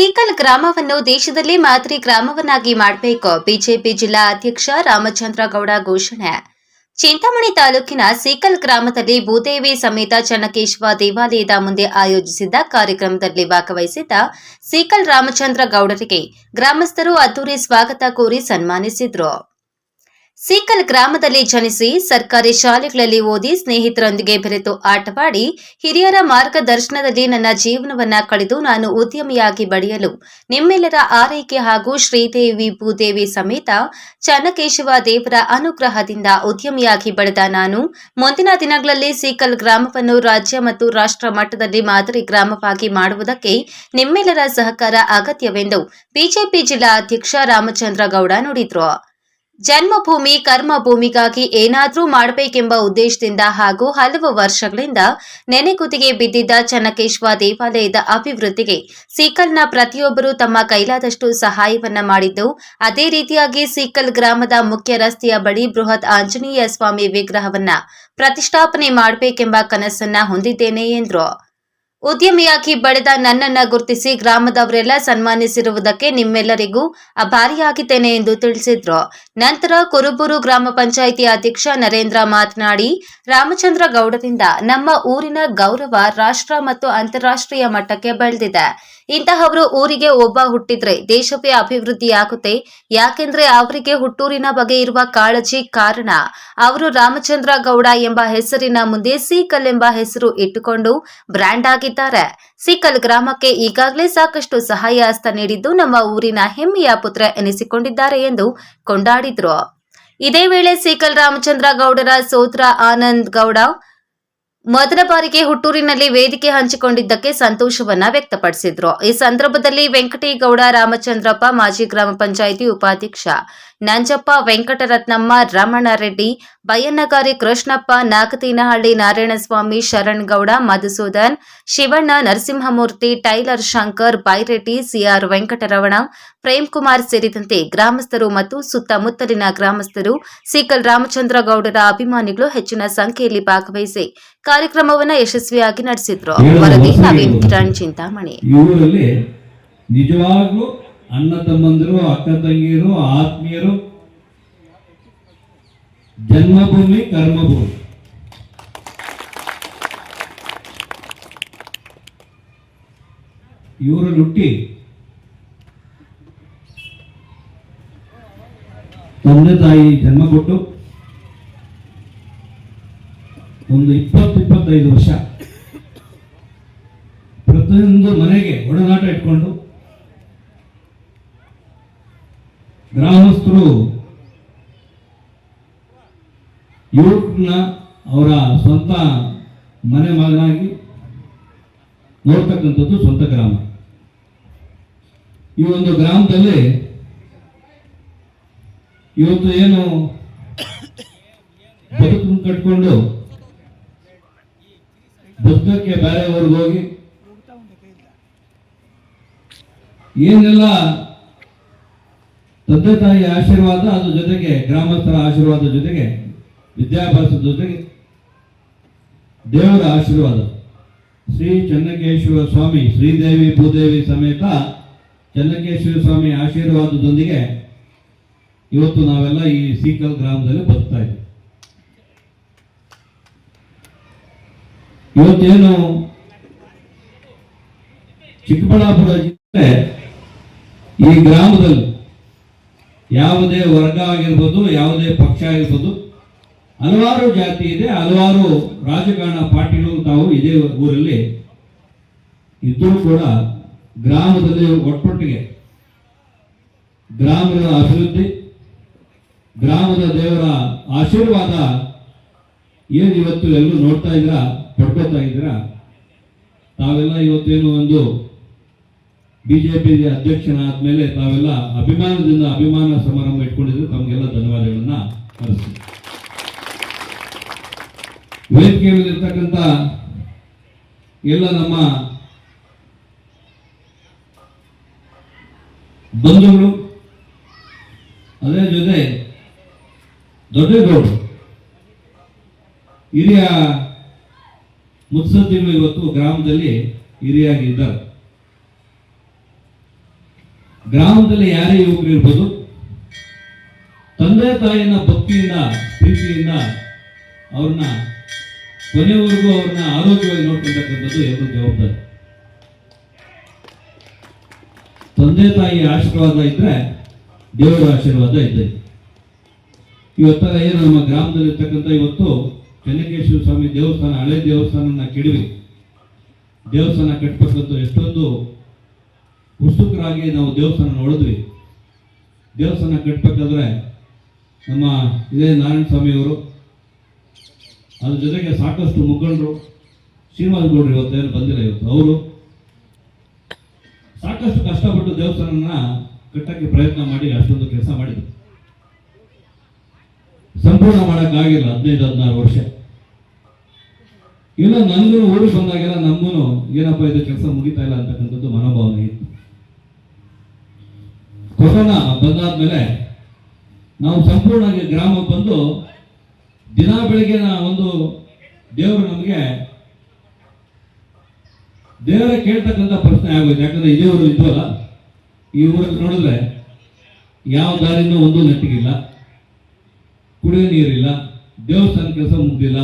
ಸೀಕಲ್ ಗ್ರಾಮವನ್ನು ದೇಶದಲ್ಲೇ ಮಾದರಿ ಗ್ರಾಮವನ್ನಾಗಿ ಮಾಡಬೇಕು. ಬಿಜೆಪಿ ಜಿಲ್ಲಾ ಅಧ್ಯಕ್ಷ ರಾಮಚಂದ್ರ ಗೌಡ ಘೋಷಣೆ. ಚಿಂತಾಮಣಿ ತಾಲೂಕಿನ ಸೀಕಲ್ ಗ್ರಾಮದಲ್ಲಿ ಭೂದೇವಿ ಸಮೇತ ಚನ್ನಕೇಶವ ದೇವಾಲಯದ ಮುಂದೆ ಆಯೋಜಿಸಿದ್ದ ಕಾರ್ಯಕ್ರಮದಲ್ಲಿ ಭಾಗವಹಿಸಿದ್ದ ಸೀಕಲ್ ರಾಮಚಂದ್ರ ಗೌಡರಿಗೆ ಗ್ರಾಮಸ್ಥರು ಅದ್ದೂರಿ ಸ್ವಾಗತ ಕೋರಿ ಸನ್ಮಾನಿಸಿದ್ರು. ಸೀಕಲ್ ಗ್ರಾಮದಲ್ಲಿ ಜನಿಸಿ ಸರ್ಕಾರಿ ಶಾಲೆಗಳಲ್ಲಿ ಓದಿ ಸ್ನೇಹಿತರೊಂದಿಗೆ ಬೆರೆತು ಆಟವಾಡಿ ಹಿರಿಯರ ಮಾರ್ಗದರ್ಶನದಲ್ಲಿ ನನ್ನ ಜೀವನವನ್ನ ಕಳೆದು ನಾನು ಉದ್ಯಮಿಯಾಗಿ ಬಡಿಯಲು ನಿಮ್ಮೆಲ್ಲರ ಆರೈಕೆ ಹಾಗೂ ಶ್ರೀದೇವಿ ಭೂದೇವಿ ಸಮೇತ ಚನ್ನಕೇಶವ ದೇವರ ಅನುಗ್ರಹದಿಂದ ಉದ್ಯಮಿಯಾಗಿ ಬೆಳೆದ ನಾನು ಮುಂದಿನ ದಿನಗಳಲ್ಲಿ ಸೀಕಲ್ ಗ್ರಾಮವನ್ನು ರಾಜ್ಯ ಮತ್ತು ರಾಷ್ಟ್ರ ಮಟ್ಟದಲ್ಲಿ ಮಾದರಿ ಗ್ರಾಮವಾಗಿ ಮಾಡುವುದಕ್ಕೆ ನಿಮ್ಮೆಲ್ಲರ ಸಹಕಾರ ಅಗತ್ಯವೆಂದು ಬಿಜೆಪಿ ಜಿಲ್ಲಾ ಅಧ್ಯಕ್ಷ ರಾಮಚಂದ್ರ ಗೌಡ ನುಡಿದ್ರು. ಜನ್ಮಭೂಮಿ, ಕರ್ಮಭೂಮಿಗಾಗಿ ಏನಾದರೂ ಮಾಡಬೇಕೆಂಬ ಉದ್ದೇಶದಿಂದ ಹಾಗೂ ಹಲವು ವರ್ಷಗಳಿಂದ ನೆನೆಗುದಿಗೆ ಬಿದ್ದಿದ್ದ ಚನ್ನಕೇಶ್ವ ದೇವಾಲಯದ ಅಭಿವೃದ್ಧಿಗೆ ಸೀಕಲ್ನ ಪ್ರತಿಯೊಬ್ಬರು ತಮ್ಮ ಕೈಲಾದಷ್ಟು ಸಹಾಯವನ್ನ ಮಾಡಿದ್ದು, ಅದೇ ರೀತಿಯಾಗಿ ಸೀಕಲ್ ಗ್ರಾಮದ ಮುಖ್ಯ ರಸ್ತೆಯ ಬಳಿ ಬೃಹತ್ ಆಂಜನೇಯ ಸ್ವಾಮಿ ವಿಗ್ರಹವನ್ನ ಪ್ರತಿಷ್ಠಾಪನೆ ಮಾಡಬೇಕೆಂಬ ಕನಸನ್ನ ಹೊಂದಿದ್ದೇನೆ ಎಂದರು. ಉದ್ಯಮಿಯಾಗಿ ಬೆಳೆದ ನನ್ನನ್ನ ಗುರುತಿಸಿ ಗ್ರಾಮದವರೆಲ್ಲ ಸನ್ಮಾನಿಸಿರುವುದಕ್ಕೆ ನಿಮ್ಮೆಲ್ಲರಿಗೂ ಅಭಾರಿಯಾಗಿದ್ದೇನೆ ಎಂದು ತಿಳಿಸಿದ್ರು. ನಂತರ ಕುರುಬೂರು ಗ್ರಾಮ ಪಂಚಾಯಿತಿ ಅಧ್ಯಕ್ಷ ನರೇಂದ್ರ ಮಾತನಾಡಿ, ರಾಮಚಂದ್ರ ಗೌಡರಿಂದ ನಮ್ಮ ಊರಿನ ಗೌರವ ರಾಷ್ಟ್ರ ಮತ್ತು ಅಂತಾರಾಷ್ಟ್ರೀಯ ಮಟ್ಟಕ್ಕೆ ಬೆಳೆದಿದೆ. ಇಂತಹವರು ಊರಿಗೆ ಒಬ್ಬ ಹುಟ್ಟಿದ್ರೆ ದೇಶವೇ ಅಭಿವೃದ್ಧಿಯಾಗುತ್ತೆ. ಯಾಕೆಂದ್ರೆ ಅವರಿಗೆ ಹುಟ್ಟೂರಿನ ಬಗ್ಗೆ ಇರುವ ಕಾಳಜಿ ಕಾರಣ. ಅವರು ರಾಮಚಂದ್ರ ಗೌಡ ಎಂಬ ಹೆಸರಿನ ಮುಂದೆ ಸೀಕಲ್ ಎಂಬ ಹೆಸರು ಇಟ್ಟುಕೊಂಡು ಬ್ರ್ಯಾಂಡ್ ಆಗಿದ್ದಾರೆ. ಸೀಕಲ್ ಗ್ರಾಮಕ್ಕೆ ಈಗಾಗಲೇ ಸಾಕಷ್ಟು ಸಹಾಯ ಹಸ್ತ ನೀಡಿದ್ದು ನಮ್ಮ ಊರಿನ ಹೆಮ್ಮೆಯ ಪುತ್ರ ಎನಿಸಿಕೊಂಡಿದ್ದಾರೆ ಎಂದು ಕೊಂಡಾಡಿದ್ರು. ಇದೇ ವೇಳೆ ಸೀಕಲ್ ರಾಮಚಂದ್ರ ಗೌಡರ ಸೋದರ ಆನಂದ್ ಗೌಡ ಮೊದಲ ಬಾರಿಗೆ ಹುಟ್ಟೂರಿನಲ್ಲಿ ವೇದಿಕೆ ಹಂಚಿಕೊಂಡಿದ್ದಕ್ಕೆ ಸಂತೋಷವನ್ನ ವ್ಯಕ್ತಪಡಿಸಿದ್ರು. ಈ ಸಂದರ್ಭದಲ್ಲಿ ವೆಂಕಟೇಗೌಡ, ರಾಮಚಂದ್ರಪ್ಪ, ಮಾಜಿ ಗ್ರಾಮ ಪಂಚಾಯಿತಿ ಉಪಾಧ್ಯಕ್ಷ Nanjappa Venkataratnamma Ramanareddy Bayyanagari Krishnappa Nagathinahalli Narayanaswamy Sharangowda Madhusudan Shivanna Narasimhamurthy tailor Shankar Byreddy C R Venkataravana Prem Kumar ಸೇರಿದಂತೆ ಗ್ರಾಮಸ್ಥರು ಮತ್ತು ಸುತ್ತಮುತ್ತಲಿನ ಗ್ರಾಮಸ್ಥರು ಸೀಕಲ್ ರಾಮಚಂದ್ರ ಗೌಡರ ಅಭಿಮಾನಿಗಳು ಹೆಚ್ಚಿನ ಸಂಖ್ಯೆಯಲ್ಲಿ ಭಾಗವಹಿಸಿ ಕಾರ್ಯಕ್ರಮವನ್ನು ಯಶಸ್ವಿಯಾಗಿ ನಡೆಸಿದ್ರು. ವರದಿ ನವೀನ್ ಕಿರಣ್ ಚಿಂತಾಮಣಿ. ಅಣ್ಣ ತಮ್ಮಂದಿರು, ಅಕ್ಕ ತಂಗಿಯರು, ಆತ್ಮೀಯರು. ಜನ್ಮಭೂಮಿ, ಕರ್ಮಭೂಮಿ. ಇವರು ಹುಟ್ಟಿ ತಂದೆ ತಾಯಿ ಜನ್ಮ ಕೊಟ್ಟು ಒಂದು ಇಪ್ಪತ್ತು ಇಪ್ಪತ್ತೈದು ವರ್ಷ. ಪ್ರತಿಯೊಂದು ಮನೆಗೆ ಒಡನಾಟ ಇಟ್ಕೊಂಡು ಗ್ರಾಮಸ್ಥರು ಯುವಕನ ಅವರ ಸ್ವಂತ ಮನೆ ಮಗನಾಗಿ ನೋಡ್ತಕ್ಕಂಥದ್ದು ಸ್ವಂತ ಗ್ರಾಮ. ಈ ಒಂದು ಗ್ರಾಮದಲ್ಲಿ ಇವತ್ತು ಏನು ಬದುಕು ಕಟ್ಕೊಂಡು ಬದುಕಕ್ಕೆ ಬೇರೆ ಊರಿಗೆ ಹೋಗಿ ಏನೆಲ್ಲ ತಂದೆ ತಾಯಿ ಆಶೀರ್ವಾದ ಅದ್ರ ಜೊತೆಗೆ ಗ್ರಾಮಸ್ಥರ ಆಶೀರ್ವಾದ ಜೊತೆಗೆ, ವಿದ್ಯಾಭ್ಯಾಸದ ಜೊತೆಗೆ. ದೇವರ ಆಶೀರ್ವಾದ. ಶ್ರೀ ಚನ್ನಕೇಶ್ವರ ಸ್ವಾಮಿ, ಶ್ರೀದೇವಿ ಭೂದೇವಿ ಸಮೇತ ಚನ್ನಕೇಶ್ವರ ಸ್ವಾಮಿ ಆಶೀರ್ವಾದದೊಂದಿಗೆ ಇವತ್ತು ನಾವೆಲ್ಲ ಈ ಸೀಕಲ್ ಗ್ರಾಮದಲ್ಲಿ ಬರ್ತಾ ಇದ್ದೀವಿ ಇವತ್ತೇನು ಚಿಕ್ಕಬಳ್ಳಾಪುರ ಜಿಲ್ಲೆ ಈ ಗ್ರಾಮದಲ್ಲಿ ಯಾವುದೇ ವರ್ಗ ಆಗಿರ್ಬೋದು, ಯಾವುದೇ ಪಕ್ಷ ಆಗಿರ್ಬೋದು, ಹಲವಾರು ಜಾತಿ ಇದೆ, ಹಲವಾರು ರಾಜಕಾರಣ ಪಾರ್ಟಿಗಳು ತಾವು ಇದೇ ಊರಲ್ಲಿ ಇದ್ದರೂ ಕೂಡ ಗ್ರಾಮದಲ್ಲಿ ಒಟ್ಟೊಟ್ಟಿಗೆ ಗ್ರಾಮದ ಅಭಿವೃದ್ಧಿ, ಗ್ರಾಮದ ದೇವರ ಆಶೀರ್ವಾದ ಏನು ಇವತ್ತು ಎಲ್ಲರೂ ನೋಡ್ತಾ ಇದ್ದೀರಾ, ಪಡ್ಕೋತಾ ಇದ್ದೀರಾ? ತಾವೆಲ್ಲ ಇವತ್ತೇನು ಒಂದು ಬಿಜೆಪಿ ಅಧ್ಯಕ್ಷನಾದ ಮೇಲೆ ತಾವೆಲ್ಲ ಅಭಿಮಾನದಿಂದ ಅಭಿಮಾನ ಸಮಾರಂಭ ಇಟ್ಕೊಂಡಿದ್ರು ತಮಗೆಲ್ಲ ಧನ್ಯವಾದಗಳನ್ನ ಅರ್ಪಿಸ್ತೀನಿ. ವೇದಿಕೆಯಲ್ಲಿರ್ತಕ್ಕಂಥ ಎಲ್ಲ ನಮ್ಮ ಬಂಧುಗಳು, ಅದೇ ಜೊತೆ ದೊಡ್ಡಗೌಡರು. ಹಿರಿಯ ಮುತ್ಸದ್ದಿಗಳು ಇವತ್ತು ಗ್ರಾಮದಲ್ಲಿ ಹಿರಿಯಾಗಿ ಇದ್ದಾರೆ. ಗ್ರಾಮದಲ್ಲಿ ಯಾರೇ ಯುವಕರು ಇರ್ಬೋದು, ತಂದೆ ತಾಯಿನ ಭಕ್ತಿಯಿಂದ, ಪ್ರೀತಿಯಿಂದ ಅವ್ರನ್ನ ಕೊನೆವರೆಗೂ ಅವ್ರನ್ನ ಆರೋಗ್ಯವಾಗಿ ನೋಡ್ಕೊಂಡಕ್ಕಂಥದ್ದು ಎಲ್ಲರೂ ಜವಾಬ್ದಾರಿ. ತಂದೆ ತಾಯಿ ಆಶೀರ್ವಾದ ಇದ್ರೆ, ದೇವರ ಆಶೀರ್ವಾದ ಇದೆ ಇವತ್ತರ ಏನು ನಮ್ಮ ಗ್ರಾಮದಲ್ಲಿ ಇರ್ತಕ್ಕಂಥ ಇವತ್ತು ಚೆನ್ನಕೇಶ್ವರ ಸ್ವಾಮಿ ದೇವಸ್ಥಾನ, ಹಳೆ ದೇವಸ್ಥಾನನ ಕೆಡವಿ ದೇವಸ್ಥಾನ ಕಟ್ಟಬೇಕಂತ ಎಷ್ಟೊಂದು ಉತ್ಸುಕರಾಗಿ ನಾವು ದೇವಸ್ಥಾನ ನೋಡಿದ್ವಿ. ದೇವಸ್ಥಾನ ಕಟ್ಟಬೇಕಾದ್ರೆ ನಮ್ಮ ಇದೇ ನಾರಾಯಣ ಸ್ವಾಮಿಯವರು ಅದ್ರ ಜೊತೆಗೆ ಸಾಕಷ್ಟು ಮುಖಂಡರು, ಶ್ರೀನಿವಾಸ ಗೌಡ್ರು ಇವತ್ತೇನು ಬಂದಿಲ್ಲ ಇವತ್ತು. ಅವರು ಸಾಕಷ್ಟು ಕಷ್ಟಪಟ್ಟು ದೇವಸ್ಥಾನನ ಕಟ್ಟಕ್ಕೆ ಪ್ರಯತ್ನ ಮಾಡಿ ಅಷ್ಟೊಂದು ಕೆಲಸ ಮಾಡಿದ್ರು. ಸಂಪೂರ್ಣ ಮಾಡೋಕ್ಕಾಗಿಲ್ಲ ಹದಿನೈದು, ಹದಿನಾರು ವರ್ಷ. ಇಲ್ಲ ನನಗೂ ಊರಿಗೆ ಬಂದಾಗೆಲ್ಲ ನಮ್ಮೂ ಏನಪ್ಪ ಇದು ಕೆಲಸ ಮುಗಿತಾ ಇಲ್ಲ ಅಂತಕ್ಕಂಥದ್ದು ಮನೋಭಾವನೆ ಇತ್ತು ಬಂದಾದ ಮೇಲೆ ನಾವು ಸಂಪೂರ್ಣವಾಗಿ ಗ್ರಾಮ ಬಂದು ದಿನ ಬೆಳಿಗ್ಗೆ ಒಂದು ದೇವರು ನಮಗೆ ದೇವರ ಕೇಳ್ತಕ್ಕಂಥ ಪ್ರಶ್ನೆ ಆಗೋಯ್ತು. ಯಾಕಂದ್ರೆ ಇದೇ ಊರು ಇದ್ವಲ್ಲ, ಈ ಊರಲ್ಲಿ ನೋಡಿದ್ರೆ ಯಾವ ದಾರಿನೂ ಒಂದು ನೆಟ್ಟಿಗಿಲ್ಲ. ಕುಡಿಯೋ ನೀರಿಲ್ಲ, ದೇವಸ್ಥಾನ ಕೆಲಸ ಮುಗ್ದಿಲ್ಲ.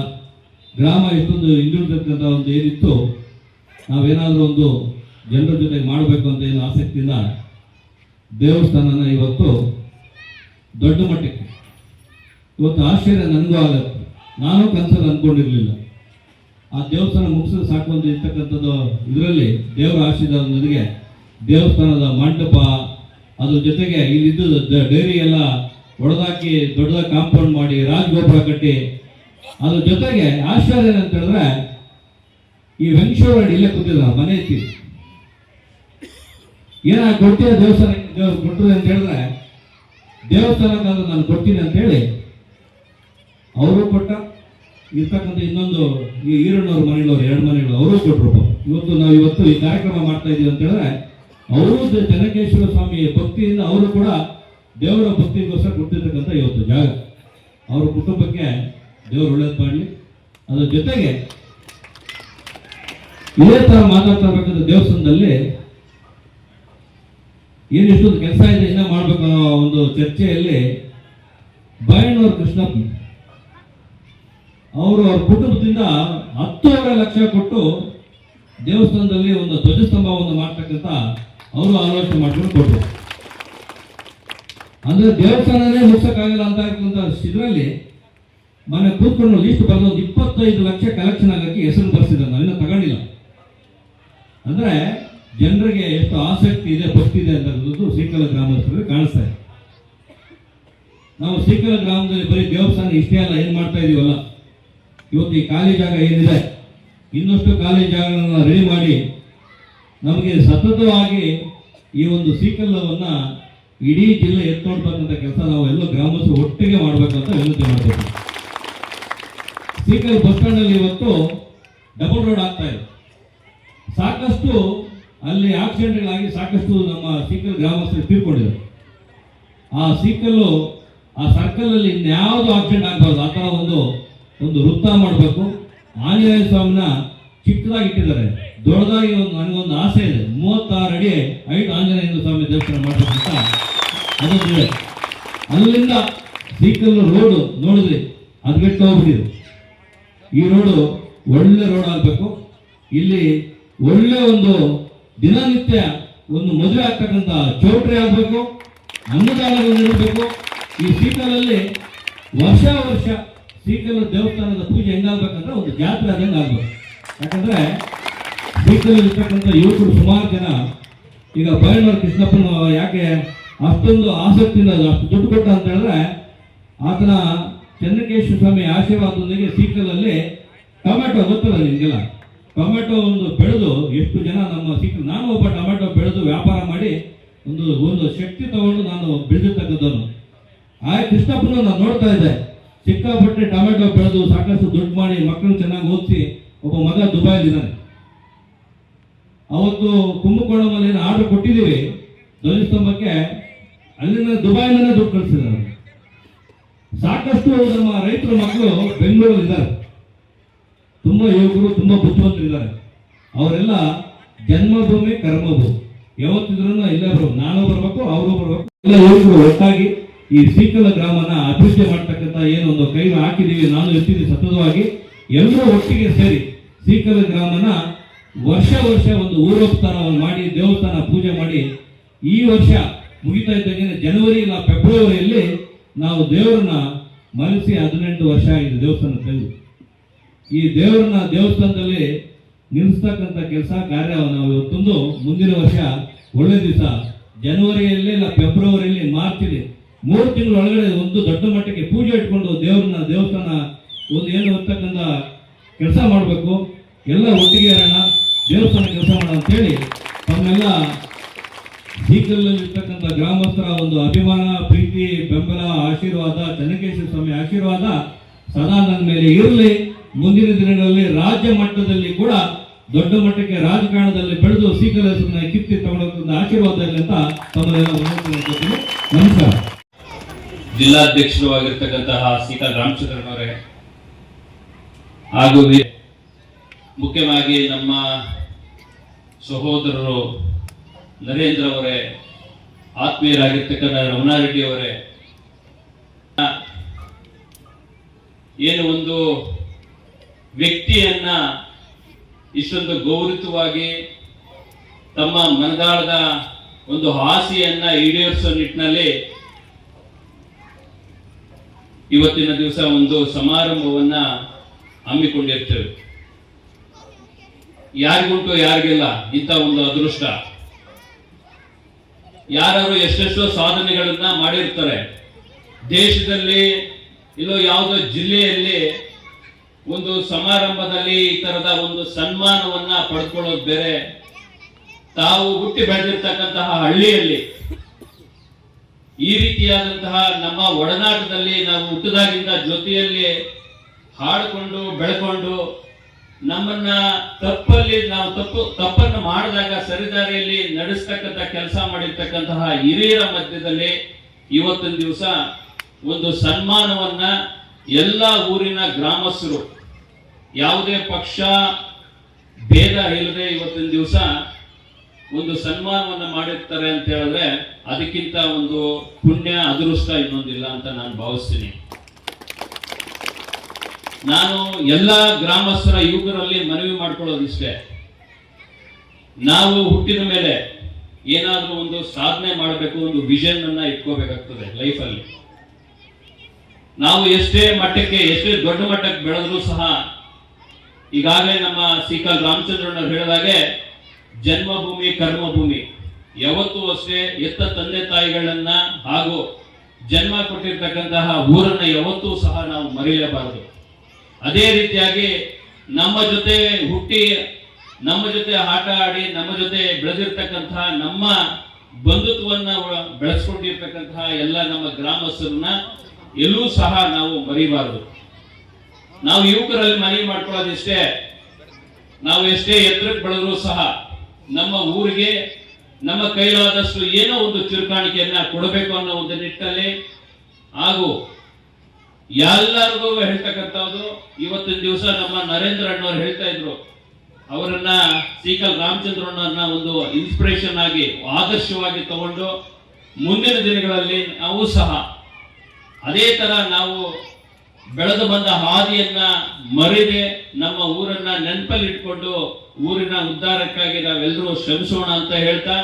ಗ್ರಾಮ ಎಷ್ಟೊಂದು ಹಿಂದುಳಿದಿರ್ತಕ್ಕಂಥ ಒಂದು ಏನಿತ್ತು ನಾವೇನಾದರೂ ಒಂದು ಜನರ ಜೊತೆಗೆ ಮಾಡಬೇಕು ಅಂತ ಏನು ಆಸಕ್ತಿಯಿಂದ ದೇವಸ್ಥಾನನ ಇವತ್ತು ದೊಡ್ಡ ಮಟ್ಟಕ್ಕೆ. ಇವತ್ತು ಆಶ್ಚರ್ಯ ನನಗೂ ಆಗತ್ತೆ. ನಾನು ಕನಸಲ್ಲಿ ಅಂದ್ಕೊಂಡಿರಲಿಲ್ಲ. ಆ ದೇವಸ್ಥಾನ ಮುಗಿಸಲು ಸಾಕು ಅಂತ ಇರ್ತಕ್ಕಂಥದ್ದು ಇದರಲ್ಲಿ ದೇವರ ಆಶೀರ್ವಾದದೊಂದಿಗೆ ದೇವಸ್ಥಾನದ ಮಂಟಪ, ಅದ್ರ ಜೊತೆಗೆ ಇಲ್ಲಿದ್ದು ಡೈರಿ ಎಲ್ಲ ಒಡೆದಾಕಿ ದೊಡ್ಡದಾಗಿ ಕಾಂಪೌಂಡ್ ಮಾಡಿ ರಾಜಗೋಪುರ ಕಟ್ಟಿ, ಅದ್ರ ಜೊತೆಗೆ ಆಶ್ಚರ್ಯ ಏನಂತ ಹೇಳಿದ್ರೆ ಈ ವೆಂಕಟೇಶ್ವರ ಇಲ್ಲೇ ಕೂತಿದ್ರ ಮನೆ ಐತಿ. ಏನ ಕೊಡ್ತೀಯ ದೇವಸ್ಥಾನ ದೇವ್ರು ಕೊಟ್ಟರು ಅಂತ ಹೇಳಿದ್ರೆ ದೇವಸ್ಥಾನಕ್ಕಾದ್ರೂ ನಾನು ಕೊಡ್ತೀನಿ ಅಂತ ಹೇಳಿ, ಅವರು ಕೊಟ್ಟ, ಇರ್ತಕ್ಕಂಥ ಇನ್ನೊಂದು ಈ ಈರಣ್ಣವ್ರ ಮನೆಗಳವ್ರು ಎರಡು ಮನೆಗಳು ಅವರು ಕೊಟ್ಟರು ಇವತ್ತು ನಾವು ಇವತ್ತು ಈ ಕಾರ್ಯಕ್ರಮ ಮಾಡ್ತಾ ಇದ್ದೀವಿ ಅಂತ ಹೇಳಿದ್ರೆ, ಅವರು ಜನಕೇಶ್ವರ ಸ್ವಾಮಿ ಭಕ್ತಿಯಿಂದ ಅವರು ಕೂಡ ದೇವರ ಭಕ್ತಿಗೋಸ್ಕರ ಕೊಟ್ಟಿರ್ತಕ್ಕಂಥ ಇವತ್ತು ಜಾಗ. ಅವ್ರ ಕುಟುಂಬಕ್ಕೆ ದೇವರು ಒಳ್ಳೇದು ಮಾಡಲಿ. ಅದ್ರ ಜೊತೆಗೆ, ಇದೇ ಥರ ಮಾತಾಡ್ತಾ ಇರಬೇಕಾದ ದೇವಸ್ಥಾನದಲ್ಲಿ ಏನು ಕೆಲಸ ಇದೆ ಇನ್ನ ಮಾಡ್ಬೇಕು ಅನ್ನೋ ಒಂದು ಚರ್ಚೆಯಲ್ಲಿ ಬಯಣ್ಣವ್ರ ಕೃಷ್ಣಪ್ಪ. ಅವರು ಅವ್ರ ಕುಟುಂಬದಿಂದ ಹತ್ತೂವರೆ ಲಕ್ಷ ಕೊಟ್ಟು ದೇವಸ್ಥಾನದಲ್ಲಿ ಒಂದು ಧ್ವಜಸ್ತಂಭವನ್ನು ಮಾಡ್ತಕ್ಕಂಥ ಅವರು ಆಲೋಚನೆ ಮಾಡ್ಕೊಂಡು ಕೊಟ್ಟರು ಅಂದ್ರೆ ದೇವಸ್ಥಾನನೇ ಮುಗಿಸೋಕ್ಕಾಗಲ್ಲ ಅಂತ ಇರ್ತಕ್ಕಂಥ ಇದರಲ್ಲಿ ಮನೆ ಕೂತ್ಕೊಂಡು ಲೀಸ್ಟ್ ಬರೆದು ಇಪ್ಪತ್ತೈದು ಲಕ್ಷ ಕಲೆಕ್ಷನ್ ಆಗಕ್ಕೆ ಹೆಸರು ಬರ್ಸಿದ್ರು ನಾವಿನ್ನೂ ತಗೊಂಡಿಲ್ಲ. ಅಂದ್ರೆ ಜನರಿಗೆ ಎಷ್ಟು ಆಸಕ್ತಿ ಇದೆ ಭಕ್ತಿ ಇದೆ ಅಂತಕ್ಕಂಥದ್ದು ಶ್ರೀಕಲ ಗ್ರಾಮಸ್ಥರಲ್ಲಿ ಕಾಣಿಸ್ತಾ ಇದೆ. ನಾವು ಶ್ರೀಕಲ ಗ್ರಾಮದಲ್ಲಿ ಬರೀ ದೇವಸ್ಥಾನ ಇಷ್ಟೇ ಅಲ್ಲ, ಏನು ಮಾಡ್ತಾ ಇದೀವಲ್ಲ? ಇವತ್ತು ಈ ಖಾಲಿ ಜಾಗ ಏನಿದೆ, ಇನ್ನಷ್ಟು ಖಾಲಿ ಜಾಗಗಳನ್ನ ರೆಡಿ ಮಾಡಿ ನಮಗೆ ಸತತವಾಗಿ ಈ ಒಂದು ಸೀಕಲ್ಲವನ್ನ ಇಡೀ ಜಿಲ್ಲೆ ಎತ್ತೋಡ್ಬೇಕಂತ ಕೆಲಸ ನಾವು ಎಲ್ಲ ಗ್ರಾಮಸ್ಥರು ಒಟ್ಟಿಗೆ ಮಾಡಬೇಕಂತ ವಿನಂತಿ ಮಾಡಬೇಕು ಸೀಕಲ್ ಬಸ್ ಸ್ಟ್ಯಾಂಡಲ್ಲಿ ಇವತ್ತು ಡಬಲ್ ರೋಡ್ ಆಗ್ತಾ ಇದೆ. ಸಾಕಷ್ಟು ಅಲ್ಲಿ ಆಕ್ಸಿಡೆಂಟ್ಗಳಾಗಿ ಸಾಕಷ್ಟು ನಮ್ಮ ಸೀಕಲ್ ಗ್ರಾಮಸ್ಥರು ತೀರ್ಕೊಂಡಿದ್ದಾರೆ ಆ ಸೀಕಲ್ಲು, ಆ ಸರ್ಕಲ್ ಅಲ್ಲಿ ಇನ್ಯಾವುದು ಆಕ್ಸಿಡೆಂಟ್ ಆಗಬಾರ್ದು, ಆ ಥರ ಒಂದು ಒಂದು ವೃತ್ತ ಮಾಡಬೇಕು. ಆಂಜನೇಯ ಸ್ವಾಮಿನ ಚಿಕ್ಕದಾಗಿ ಇಟ್ಟಿದ್ದಾರೆ. ದೊಡ್ಡದಾಗಿ ಒಂದು ನನಗೊಂದು ಆಸೆ ಇದೆ. ಮೂವತ್ತಾರು ಅಡಿ ಐದು ಆಂಜನೇಯ ಸ್ವಾಮಿ ದೇವಸ್ಥಾನ ಮಾಡಬೇಕಂತ ಅದೊಂದು ಇದೆ. ಅಲ್ಲಿಂದ ಸೀಕಲ್ ರೋಡ್ ನೋಡಿದ್ರಿ ಅದ್ಗೆಟ್ಟು ಹೋಗ್ಬಿಟ್ಟಿದೆ. ಈ ರೋಡು ಒಳ್ಳೆ ರೋಡ್ ಆಗಬೇಕು. ಇಲ್ಲಿ ಒಳ್ಳೆ ಒಂದು ದಿನನಿತ್ಯ ಒಂದು ಮದುವೆ ಆಗ್ತಕ್ಕಂಥ ಚೌಟ್ರಿ ಆಗಬೇಕು, ಅನ್ನದಾನಗಳು ನೀಡಬೇಕು. ಈ ಸೀಕಲಲ್ಲಿ ವರ್ಷ ವರ್ಷ ಸೀಕಲ್ ದೇವಸ್ಥಾನದ ಪೂಜೆ ಹೆಂಗಾಗ್ಬೇಕಂದ್ರೆ ಒಂದು ಜಾತ್ರೆ ಆದಂಗೆ ಆಗ್ಬೇಕು. ಯಾಕಂದ್ರೆ ಸೀಕಲಲ್ಲಿರ್ತಕ್ಕಂಥ ಯುವಕರು ಸುಮಾರು ಜನ, ಈಗ ಬಯಣ್ಣವ್ರ ಕೃಷ್ಣಪ್ಪನ ಯಾಕೆ ಅಷ್ಟೊಂದು ಆಸಕ್ತಿಯಿಂದ ಅಷ್ಟು ದುಡ್ಡು ಕೊಟ್ಟ ಅಂತ ಹೇಳಿದ್ರೆ, ಆತನ ಚಂದ್ರಕೇಶ್ವರ ಸ್ವಾಮಿ ಆಶೀರ್ವಾದದೊಂದಿಗೆ ಸೀಕಲಲ್ಲಿ ಟೊಮೆಟೊ ಗೊತ್ತಲ್ಲ ನಿಮಗೆಲ್ಲ? ಟೊಮೆಟೊ ಒಂದು ಬೆಳೆದು ಎಷ್ಟು ಜನ ನಮ್ಮ ಸಿಕ್ಕ ನಾನು ಒಬ್ಬ ಟೊಮೆಟೊ ಬೆಳೆದು ವ್ಯಾಪಾರ ಮಾಡಿ ಒಂದು ಒಂದು ಶಕ್ತಿ ತಗೊಂಡು ನಾನು ಬೆಳೆದಿರ್ತಕ್ಕಂಥದ್ದು. ಆ ಕೃಷ್ಣಪ್ಪನ ನಾನು ನೋಡ್ತಾ ಇದ್ದೆ. ಸಿಕ್ಕಾಪಟ್ಟೆ ಟೊಮೆಟೊ ಬೆಳೆದು ಸಾಕಷ್ಟು ದುಡ್ಡು ಮಾಡಿ ಮಕ್ಕಳನ್ನ ಚೆನ್ನಾಗಿ ಓದಿಸಿ ಒಬ್ಬ ಮಗ ದುಬೈಲಿದ್ದಾನೆ ಅವತ್ತು ಕುಂಭಕೋಣಮಲ್ಲಿ ಆರ್ಡರ್ ಕೊಟ್ಟಿದ್ದೀವಿ. ಧ್ವಜಸ್ತಂಭಕ್ಕೆ ಅಲ್ಲಿಂದ ದುಬೈನಲ್ಲೇ ದುಡ್ಡು ಕಳಿಸಿದ್ದಾರೆ. ಸಾಕಷ್ಟು ನಮ್ಮ ರೈತರ ಮಕ್ಕಳು ಬೆಂಗಳೂರಲ್ಲಿ ಇದ್ದಾರೆ ತುಂಬಾ ಯುವಕರು, ತುಂಬಾ ಬುದ್ಧಿವಂತರಿದ್ದಾರೆ. ಅವರೆಲ್ಲ ಜನ್ಮಭೂಮಿ, ಕರ್ಮಭೂಮಿ. ಯಾವತ್ತಿದ್ರು ಎಲ್ಲ ಬರ್ಬೇಕು, ನಾನು ಬರ್ಬೇಕು, ಅವರು ಬರ್ಬೇಕು. ಎಲ್ಲ ಯುವಕರು ಒಟ್ಟಾಗಿ ಈ ಸೀಕಲ ಗ್ರಾಮನ ಅಭಿವೃದ್ಧಿ ಮಾಡ್ತಕ್ಕಂಥ ಏನೊಂದು ಕೈ ಹಾಕಿದೀವಿ, ನಾನು ಇರ್ತೀನಿ ಸತತವಾಗಿ, ಎಲ್ಲರೂ ಒಟ್ಟಿಗೆ ಸೇರಿ ಸೀಕಲ ಗ್ರಾಮನ ವರ್ಷ ವರ್ಷ ಒಂದು ಊರೋಪಚಾರ ಮಾಡಿ, ದೇವಸ್ಥಾನ ಪೂಜೆ ಮಾಡಿ, ಈ ವರ್ಷ ಮುಗಿತಾ ಇದ್ದಂಗೆ ಜನವರಿ ಇಲ್ಲ, ಫೆಬ್ರವರಿಯಲ್ಲಿ ನಾವು ದೇವರನ್ನ ಮರೆಸಿ ಹದಿನೆಂಟು ವರ್ಷ ಆಗಿದೆ ದೇವಸ್ಥಾನ ತೆಗೆದು ಈ ದೇವರನ್ನ ದೇವಸ್ಥಾನದಲ್ಲಿ ನಿಲ್ಲಿಸ್ತಕ್ಕಂಥ ಕೆಲಸ ಕಾರ್ಯ ನಾವು ಇವತ್ತೊಂದು ಮುಂದಿನ ವರ್ಷ ಒಳ್ಳೆ ದಿವಸ ಜನವರಿಯಲ್ಲಿ ಇಲ್ಲ ಫೆಬ್ರವರಿಯಲ್ಲಿ ಮಾರ್ಚಲ್ಲಿ ಮೂರು ತಿಂಗಳ ಒಳಗಡೆ ಒಂದು ದೊಡ್ಡ ಮಟ್ಟಕ್ಕೆ ಪೂಜೆ ಇಟ್ಕೊಂಡು ದೇವ್ರನ್ನ ದೇವಸ್ಥಾನ ಒಂದು ಏನು ಇರ್ತಕ್ಕಂಥ ಕೆಲಸ ಮಾಡಬೇಕು. ಎಲ್ಲ ಒಟ್ಟಿಗೆ ಇರೋಣ, ದೇವಸ್ಥಾನ ಕೆಲಸ ಮಾಡೋಣ ಅಂತೇಳಿ ತಮ್ಮೆಲ್ಲ ಇರ್ತಕ್ಕಂಥ ಗ್ರಾಮಸ್ಥರ ಒಂದು ಅಭಿಮಾನ, ಪ್ರೀತಿ, ಬೆಂಬಲ, ಆಶೀರ್ವಾದ ಚನ್ನಕೇಶ್ವರ ಸ್ವಾಮಿ ಆಶೀರ್ವಾದ ಸದಾ ನನ್ನ ಮೇಲೆ ಇರಲಿ. ಮುಂದಿನ ದಿನಗಳಲ್ಲಿ ರಾಜ್ಯ ಮಟ್ಟದಲ್ಲಿ ಕೂಡ ದೊಡ್ಡ ಮಟ್ಟಕ್ಕೆ ರಾಜಕಾರಣದಲ್ಲಿ ಬೆಳೆದು ಸೀಕಲ್ ಹೆಸರನ್ನ ಕಿತ್ತಿ ತಗೊಳ್ಳೋದ್ರಿಂದ ಆಶೀರ್ವಾದ ಇರಲಿ ಅಂತ ಮಾಡ್ಕೊತೀನಿ. ನಮಸ್ಕಾರ ಜಿಲ್ಲಾಧ್ಯಕ್ಷರು ಆಗಿರ್ತಕ್ಕಂತಹ ಸೀತಾ ರಾಮಚಂದ್ರನವರೇ, ಹಾಗೂ ವಿ- ಮುಖ್ಯವಾಗಿ ನಮ್ಮ ಸಹೋದರರು ನರೇಂದ್ರ ಅವರೇ, ಆತ್ಮೀಯರಾಗಿರ್ತಕ್ಕಂಥ ರಮಣಾರೆಡ್ಡಿ ಅವರೇ, ಏನು ಒಂದು ವ್ಯಕ್ತಿಯನ್ನ ಇಷ್ಟೊಂದು ಗೌರವವಾಗಿ ತಮ್ಮ ಮನದಾಳದ ಒಂದು ಆಸೆಯನ್ನ ಈಡೇರಿಸೋ ನಿಟ್ಟಿನಲ್ಲಿ ಇವತ್ತಿನ ದಿವಸ ಒಂದು ಸಮಾರಂಭವನ್ನ ಹಮ್ಮಿಕೊಂಡಿರ್ತೇವೆ. ಯಾರಿಗುಂಟು ಯಾರಿಗಿಲ್ಲ, ಇಂಥ ಒಂದು ಅದೃಷ್ಟ. ಯಾರು ಎಷ್ಟೆಷ್ಟೋ ಸಾಧನೆಗಳನ್ನ ಮಾಡಿರ್ತಾರೆ. ದೇಶದಲ್ಲಿ ಇಲ್ಲೋ ಯಾವುದೋ ಜಿಲ್ಲೆಯಲ್ಲಿ ಒಂದು ಸಮಾರಂಭದಲ್ಲಿ ಈ ತರದ ಒಂದು ಸನ್ಮಾನವನ್ನ ಪಡ್ಕೊಳ್ಳೋದು ಬೇರೆ. ತಾವು ಹುಟ್ಟಿ ಬೆಳೆದಿರ್ತಕ್ಕಂತಹ ಹಳ್ಳಿಯಲ್ಲಿ ಈ ರೀತಿಯಾದಂತಹ ನಮ್ಮ ಒಡನಾಟದಲ್ಲಿ ನಾವು ಹುಟ್ಟಿದಾಗಿಂದ ಜೊತೆಯಲ್ಲಿ ಹಾಡಿಕೊಂಡು, ಬೆಳ್ಕೊಂಡು ನಮ್ಮನ್ನ ತಪ್ಪಲ್ಲಿ ನಾವು ತಪ್ಪು, ತಪ್ಪನ್ನು ಮಾಡಿದಾಗ ಸರಿದಾರಿಯಲ್ಲಿ ನಡೆಸ್ತಕ್ಕಂಥ ಕೆಲಸ ಮಾಡಿರ್ತಕ್ಕಂತಹ ಹಿರಿಯರ ಮಧ್ಯದಲ್ಲಿ ಇವತ್ತಿನ ದಿವಸ ಒಂದು ಸನ್ಮಾನವನ್ನ ಎಲ್ಲ ಊರಿನ ಗ್ರಾಮಸ್ಥರು ಯಾವುದೇ ಪಕ್ಷ ಭೇದ ಇಲ್ಲದೆ ಇವತ್ತಿನ ದಿವಸ ಒಂದು ಸನ್ಮಾನವನ್ನ ಮಾಡಿರ್ತಾರೆ ಅಂತ ಹೇಳಿದ್ರೆ ಅದಕ್ಕಿಂತ ಒಂದು ಪುಣ್ಯ ಅದೃಷ್ಟ ಇನ್ನೊಂದಿಲ್ಲ ಅಂತ ನಾನು ಭಾವಿಸ್ತೀನಿ. ನಾನು ಎಲ್ಲ ಗ್ರಾಮಸ್ಥರ ಯುವಕರಲ್ಲಿ ಮನವಿ ಮಾಡ್ಕೊಳ್ಳೋದಿಷ್ಟೇ. ನಾವು ಹುಟ್ಟಿದ ಮೇಲೆ ಏನಾದರೂ ಒಂದು ಸಾಧನೆ ಮಾಡಬೇಕು, ಒಂದು ವಿಷನ್ ಅನ್ನ ಇಟ್ಕೋಬೇಕಾಗ್ತದೆ ಲೈಫಲ್ಲಿ. ನಾವು ಎಷ್ಟೇ ಮಟ್ಟಕ್ಕೆ, ಎಷ್ಟೇ ದೊಡ್ಡ ಮಟ್ಟಕ್ಕೆ ಬೆಳೆದ್ರೂ ಸಹ ಈಗಾಗಲೇ ನಮ್ಮ ಸಿಕಲ್ ರಾಮಚಂದ್ರಣ್ಣ ಹೇಳಿದಾಗೆ, ಜನ್ಮಭೂಮಿ, ಕರ್ಮಭೂಮಿ. ಯಾವತ್ತೂ ಅಷ್ಟೇ ಎತ್ತ ತಂದೆ ತಾಯಿಗಳನ್ನ ಹಾಗೂ ಜನ್ಮ ಕೊಟ್ಟಿರ್ತಕ್ಕಂತಹ ಊರನ್ನ ಯಾವತ್ತೂ ಸಹ ನಾವು ಮರೆಯಲೇಬಾರದು. ಅದೇ ರೀತಿಯಾಗಿ ನಮ್ಮ ಜೊತೆ ಹುಟ್ಟಿ, ನಮ್ಮ ಜೊತೆ ಆಟ ಆಡಿ, ನಮ್ಮ ಜೊತೆ ಬೆಳೆದಿರ್ತಕ್ಕಂತಹ ನಮ್ಮ ಬಂಧುತ್ವವನ್ನ ಬೆಳೆಸ್ಕೊಂಡಿರ್ತಕ್ಕಂತಹ ಎಲ್ಲ ನಮ್ಮ ಗ್ರಾಮಸ್ಥರನ್ನ ಎಲ್ಲೂ ಸಹ ನಾವು ಮರಿಬಾರದು. ನಾವು ಯುವಕರಲ್ಲಿ ಮನವಿ ಮಾಡ್ಕೊಳ್ಳೋದಿಷ್ಟೇ ನಾವು ಎಷ್ಟೇ ಎತ್ತರಕ್ಕೆ ಬೆಳೆದ್ರು ಸಹ ನಮ್ಮ ಊರಿಗೆ, ನಮ್ಮ ಕೈಲಾದಷ್ಟು ಏನೋ ಒಂದು ಚುರುಕಾಣಿಕೆಯನ್ನ ಕೊಡಬೇಕು ಅನ್ನೋ ಒಂದು ನಿಟ್ಟಲ್ಲಿ ಹಾಗೂ ಎಲ್ಲರಿಗೂ ಹೇಳ್ತಕ್ಕಂಥದ್ದು ಇವತ್ತಿನ ದಿವಸ ನಮ್ಮ ನರೇಂದ್ರ ಅಣ್ಣವ್ರು ಹೇಳ್ತಾ ಇದ್ರು. ಅವರನ್ನ ಸೀಕಲ್ ರಾಮಚಂದ್ರಣ್ಣನ ಒಂದು ಇನ್ಸ್ಪಿರೇಷನ್ ಆಗಿ, ಆದರ್ಶವಾಗಿ ತಗೊಂಡು ಮುಂದಿನ ದಿನಗಳಲ್ಲಿ ನಾವು ಸಹ ಅದೇ ತರ ನಾವು ಬೆಳೆದು ಬಂದ ಹಾದಿಯನ್ನ ಮರೆದೆ ನಮ್ಮ ಊರನ್ನ ನೆನಪಲ್ಲಿ ಇಟ್ಕೊಂಡು ಊರಿನ ಉದ್ಧಾರಕ್ಕಾಗಿ ನಾವೆಲ್ಲರೂ ಶ್ರಮಿಸೋಣ ಅಂತ ಹೇಳ್ತಾ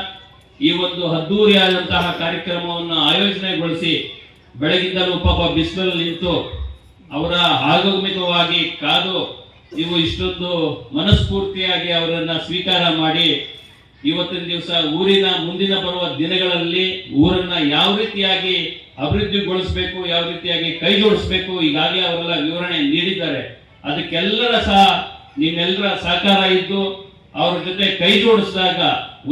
ಈ ಒಂದು ಅದ್ದೂರಿಯಾದಂತಹ ಕಾರ್ಯಕ್ರಮವನ್ನು ಆಯೋಜನೆಗೊಳಿಸಿ ಬೆಳಗಿಂದಲೂ ಪಾಪ ಬಿಸಿಲಲ್ಲಿ ನಿಂತು ಅವರ ಆಗಮಿಕವಾಗಿ ಕಾದು ನೀವು ಇಷ್ಟೊಂದು ಮನಸ್ಫೂರ್ತಿಯಾಗಿ ಅವರನ್ನ ಸ್ವೀಕಾರ ಮಾಡಿ ಇವತ್ತಿನ ದಿವಸ ಊರಿನ ಮುಂದಿನ ಬರುವ ದಿನಗಳಲ್ಲಿ ಊರನ್ನ ಯಾವ ರೀತಿಯಾಗಿ ಅಭಿವೃದ್ಧಿಗೊಳಿಸಬೇಕು, ಯಾವ ರೀತಿಯಾಗಿ ಕೈ ಜೋಡಿಸಬೇಕು ಈಗಾಗಲೇ ಅವರೆಲ್ಲ ವಿವರಣೆ ನೀಡಿದ್ದಾರೆ. ಅದಕ್ಕೆಲ್ಲರ ಸಹ ನಿಮ್ಮೆಲ್ಲರ ಸಹಕಾರ ಇದ್ದು, ಅವ್ರ ಜೊತೆ ಕೈ ಜೋಡಿಸಿದಾಗ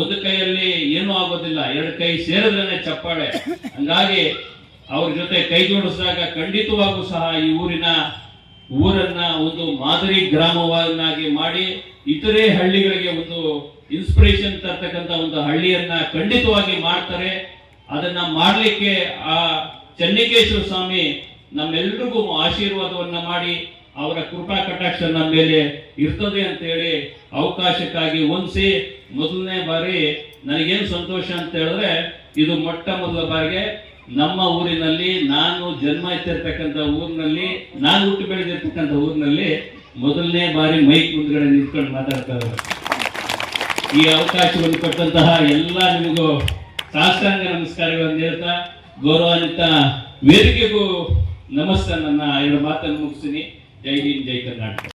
ಒಂದು ಕೈಯಲ್ಲಿ ಏನೂ ಆಗೋದಿಲ್ಲ, ಎರಡು ಕೈ ಸೇರಿದ್ರೇನೆ ಚಪ್ಪಾಳೆ. ಹಂಗಾಗಿ ಅವ್ರ ಜೊತೆ ಕೈ ಜೋಡಿಸಿದಾಗ ಖಂಡಿತವಾಗೂ ಸಹ ಈ ಊರಿನ ಊರನ್ನ ಒಂದು ಮಾದರಿ ಗ್ರಾಮವನ್ನಾಗಿ ಮಾಡಿ, ಇತರೆ ಹಳ್ಳಿಗಳಿಗೆ ಒಂದು ಇನ್ಸ್ಪಿರೇಷನ್ ತರ್ತಕ್ಕಂಥ ಒಂದು ಹಳ್ಳಿಯನ್ನ ಖಂಡಿತವಾಗಿ ಮಾಡ್ತಾರೆ. ಅದನ್ನ ಮಾಡಲಿಕ್ಕೆ ಆ ಚನ್ನಿಕೇಶ್ವರ ಸ್ವಾಮಿ ನಮ್ಮೆಲ್ರಿಗೂ ಆಶೀರ್ವಾದವನ್ನ ಮಾಡಿ, ಅವರ ಕೃಪಾ ಕಟಾಕ್ಷ ನಮ್ಮ ಮೇಲೆ ಇರ್ತದೆ ಅಂತ ಹೇಳಿ ಅವಕಾಶಕ್ಕಾಗಿ ಹೊಂದಿಸಿ ಮೊದಲನೇ ಬಾರಿ ನನಗೇನು ಸಂತೋಷ ಅಂತ ಹೇಳಿದ್ರೆ, ಇದು ಮೊಟ್ಟ ಮೊದಲ ಬಾರಿಗೆ ನಮ್ಮ ಊರಿನಲ್ಲಿ ನಾನು ಜನ್ಮ ಎತ್ತಿರ್ತಕ್ಕಂಥ ಊರಿನಲ್ಲಿ, ನಾನು ಹುಟ್ಟು ಬೆಳೆದಿರ್ತಕ್ಕಂಥ ಊರಿನಲ್ಲಿ ಮೊದಲನೇ ಬಾರಿ ಮೈಕ್ ಮುಂದ್ಗಡೆ ನಿಂತ್ಕೊಂಡು ಮಾತಾಡ್ತಾ ಇದ್ದಾರೆ ಈ ಅವಕಾಶವನ್ನು ಕೊಟ್ಟಂತಹ ಎಲ್ಲ ನಿಮಗೂ ಸಾಷ್ಟಾಂಗ ನಮಸ್ಕಾರಗಳನ್ನು ಹೇಳ್ತಾ ಗೌರವಾನ್ವಿತ ವೇದಿಕೆಗೂ ನಮಸ್ತೆ ನನ್ನ ಎರಡು ಮಾತನ್ನು ಮುಗಿಸ್ತೀನಿ. ಜೈ ಹಿಂದ್, ಜೈ ಕರ್ನಾಟಕ.